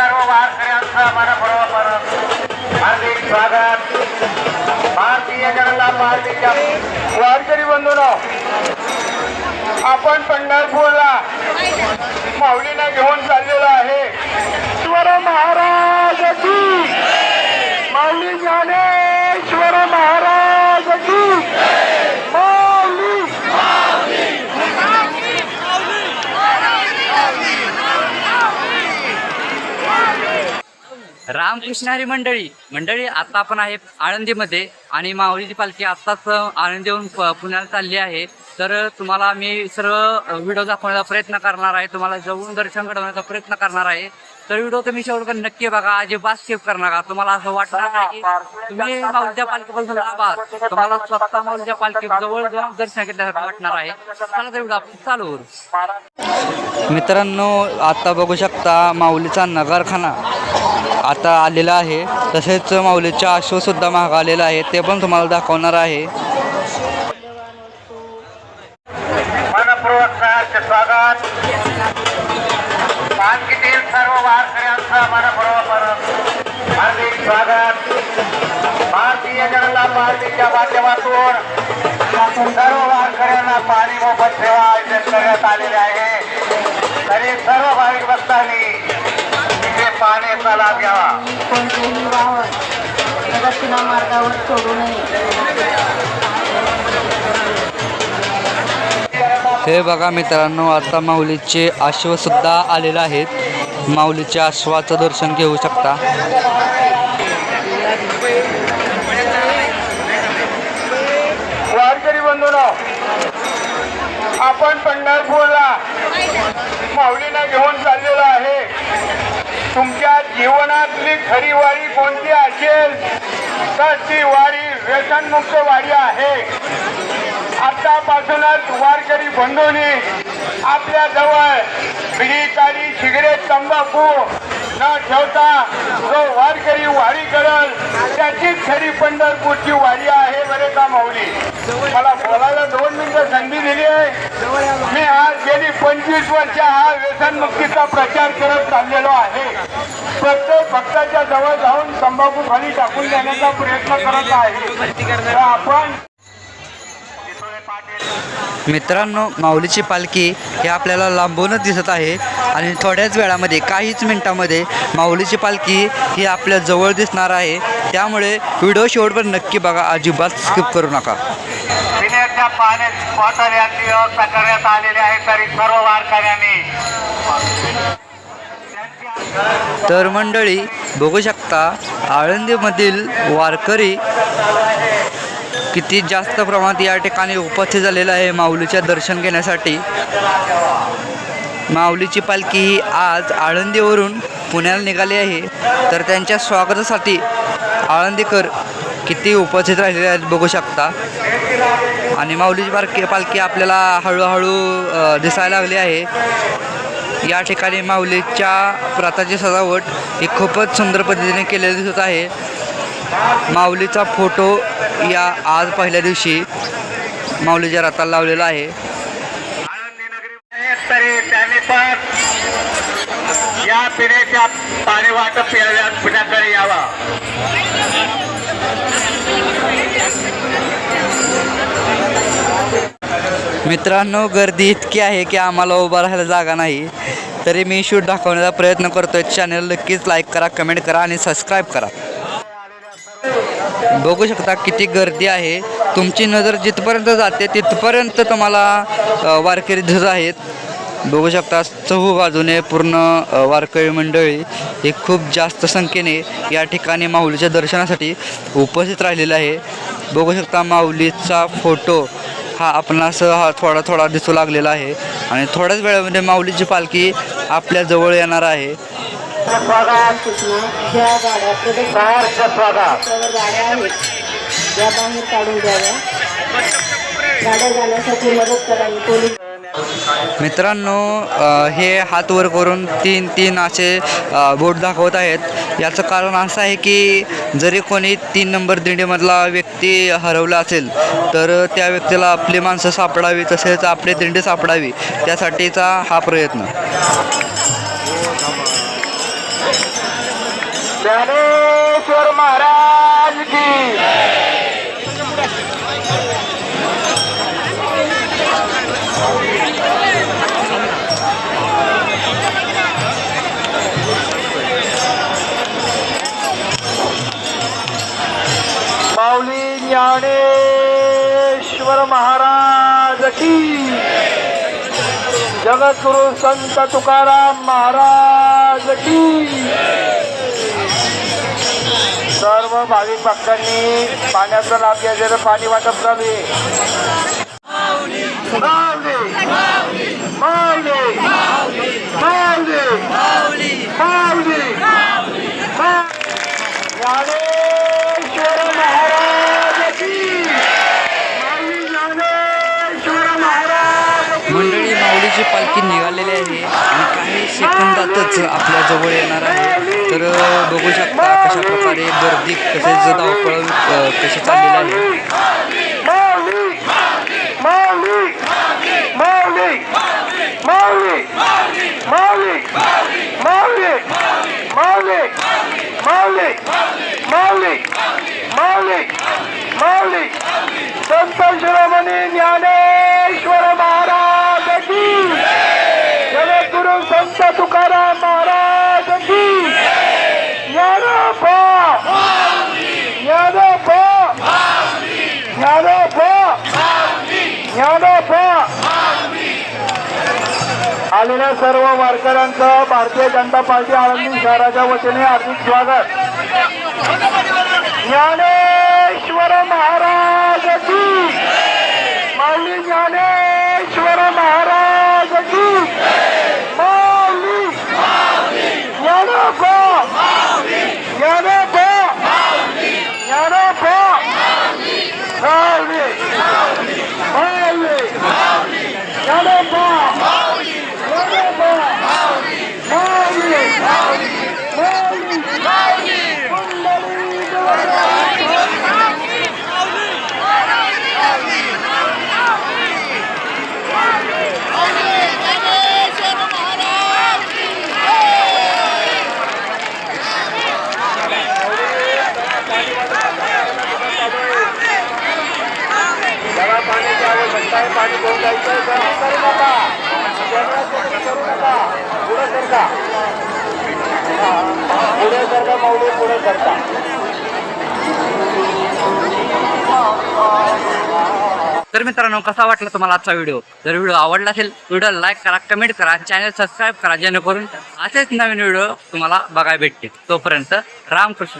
सर्व वारकऱ्यांचं मनपूर्वक हार्दिक स्वागत. भारतीय जनता पार्टीच्या वारकरी बंधून आपण पंढरपूरला माऊलीना घेऊन चाललेलो आहे ईश्वर महाराज की माऊली ज्ञानेश्वर महाराज की माऊली रामकृष्णहरी मंडळी. मंडळी आता आपण आहे आळंदीमध्ये आणि माऊलीची पालखी आत्ताच आळंदीहून पुण्याला चालली आहे. तर तुम्हाला मी सर्व व्हिडिओ दाखवण्याचा प्रयत्न करणार आहे. तुम्हाला जवळून दर्शन घडवण्याचा प्रयत्न करणार आहे. तर व्हिडिओ तुम्ही शेवटपर्यंत नक्की बघा. अजिबात सेव्ह करणार का तुम्हाला असं वाटणार नाही तुम्ही माऊलीच्या पालखीपासून लाभा तुम्हाला स्वतः माऊलीच्या पालखी जवळ जाऊन दर्शन घेतल्यासारखं वाटणार आहे. चला तर व्हिडिओ आपण चालू मित्रांनो आता बघू शकता माऊलीचा नगरखाना. आता आलेला आहे. तसेच माऊलीचा अश्वसुद्धा महाग आलेला आहे. ते पण तुम्हाला दाखवणार आहे. भारतीय जनता पार्टीच्या माध्यमातून सर्व वारकऱ्यांना पाणी मोफत सेवा आयोजित करण्यात आलेले आहे. तरी सर्व भाविक भक्तांनी पाण्याचा लाभ घ्यावा प्रदक्षिणा मार्गावर सोडू नये हे बघा मित्रांनो आता माऊलीचे अश्वसुद्धा आलेले आहेत. माऊलीच्या अश्वाचं दर्शन घेऊ शकता. वारकरी बंधूनो आपण पंढरपूरला माऊलीला घेऊन चाललेलो आहे. जीवनातली खरी वारी कोणती असेल? तर ती वारी व्यसनमुक्त वारी आहे. आतापासूनच वारकरी बंधूंनी आपल्या जवळ बिडी सिगरेट तंबाखू न ठेवता जो वारकरी वारी करल त्याचीच खरी पंढरपूरची वारी आहे बरे का माऊली? मला बोलायला दोन मिनिटं संधी दिली आहे. मी आज गेली पंचवीस वर्ष हा व्यसनमुक्तीचा प्रचार करत चाललेलो आहे. प्रत्येक भक्ताच्या जवळ जाऊन तंबाखू खाली टाकून देण्याचा प्रयत्न करत आहे. आपण मित्रांनो माऊलीची पालखी हे आपल्याला लांबूनच दिसत आहे आणि थोड्याच वेळामध्ये काहीच मिनिटामध्ये माऊलीची पालखी ही आपल्या जवळ दिसणार आहे. त्यामुळे व्हिडिओ शेवटपर्यंत नक्की बघा अजिबात स्किप करू नका. पिण्याच्या व्यवस्था करण्यात आलेली आहे तरी सर्व वारकऱ्यांनी. तर मंडळी बघू शकता आळंदीमधील वारकरी किती जास्त प्रमाणात या ठिकाणी उपस्थित झालेलं आहे माऊलीच्या दर्शन घेण्यासाठी. माऊलीची पालखी ही आज आळंदीवरून पुण्याला निघाली आहे. तर त्यांच्या स्वागतासाठी आळंदीकर किती उपस्थित राहिलेले आहेत बघू शकता. आणि माऊलीची पालखी पालखी आपल्याला हळूहळू दिसायला लागली आहे. या ठिकाणी माऊलीच्या प्रथाची सजावट ही खूपच सुंदर पद्धतीने केलेली दिसत आहे. माऊलीचा फोटो या आज पहिल्या दिवशी माऊलीच्या रथाला लावलेला आहे. या पिण्याच्या पाणी वाटप केलेल्या यावा. मित्रांनो गर्दी इतकी आहे की आम्हाला उभा राहायला जागा नाही. तरी मी शूट दाखवण्याचा प्रयत्न करतोय. चॅनल नक्कीच लाईक करा कमेंट करा आणि सबस्क्राईब करा. बघू शकता किती गर्दी आहे. तुमची नजर जिथपर्यंत जाते तिथपर्यंत तुम्हाला वारकरी दिसत आहेत. बघू शकता चहू बाजूने पूर्ण वारकरी मंडळी हे खूप जास्त संख्येने या ठिकाणी माऊलीच्या दर्शनासाठी उपस्थित राहिलेलं आहे. बघू शकता माऊलीचा फोटो हा आपणास हा थोडा थोडा दिसू लागलेला आहे. आणि थोड्याच वेळामध्ये माऊलीची पालखी आपल्या जवळ येणार आहे. गाड्या काढून द्याव्या गाड्या जाण्यासाठी मदत करावी पोलीस मित्रांनो हे हात वर करून तीन तीन असे बोट दाखवत आहेत. याचं कारण असं आहे की जरी कोणी तीन नंबर दिंडीमधला व्यक्ती हरवला असेल तर त्या व्यक्तीला आपली माणसं सापडावी तसेच आपली दिंडी सापडावी त्यासाठीचा हा प्रयत्न. ज्ञानेश्वर महाराज की जगद्गुरु संत तुकाराम महाराज की सर्व भाविक भक्तांनी पाण्याचा लाभ घ्यायचा पाणी वाटप चालू आहे माऊली सेकंदातच आपल्या जवळ येणार आहे. तर बघू शकता कशा प्रकारे गर्दी तसेच धावपळ कशी चाललेली आहे. संत शिरोमणी ज्ञानेश्वर महाराज की गुरु संत तुकाराम महाराज की आलेल्या सर्व वारकऱ्यांचं भारतीय जनता पार्टी आळंदी शहराच्या वतीने हार्दिक स्वागत. ज्ञानेश्वर महाराज की माऊली ज्ञानेश्वर महाराज की माऊली ज्ञानोबा ज्ञानोबा ज्ञानोबा माऊली माऊली ज्ञानोबा ज्ञानोबा माऊली माऊली कुंडली त्याला पाण्याची करू नका करू नका पुढे सरका पुढे सरका माऊली पुढे सरका तर मित्रांनो कसा वाटला तुम्हाला आजचा व्हिडिओ? जर व्हिडिओ आवडला असेल व्हिडिओ लाईक करा कमेंट करा चॅनल सबस्क्राईब करा जेणेकरून असेच नवीन व्हिडिओ तुम्हाला बघायला भेटतील. तोपर्यंत रामकृष्ण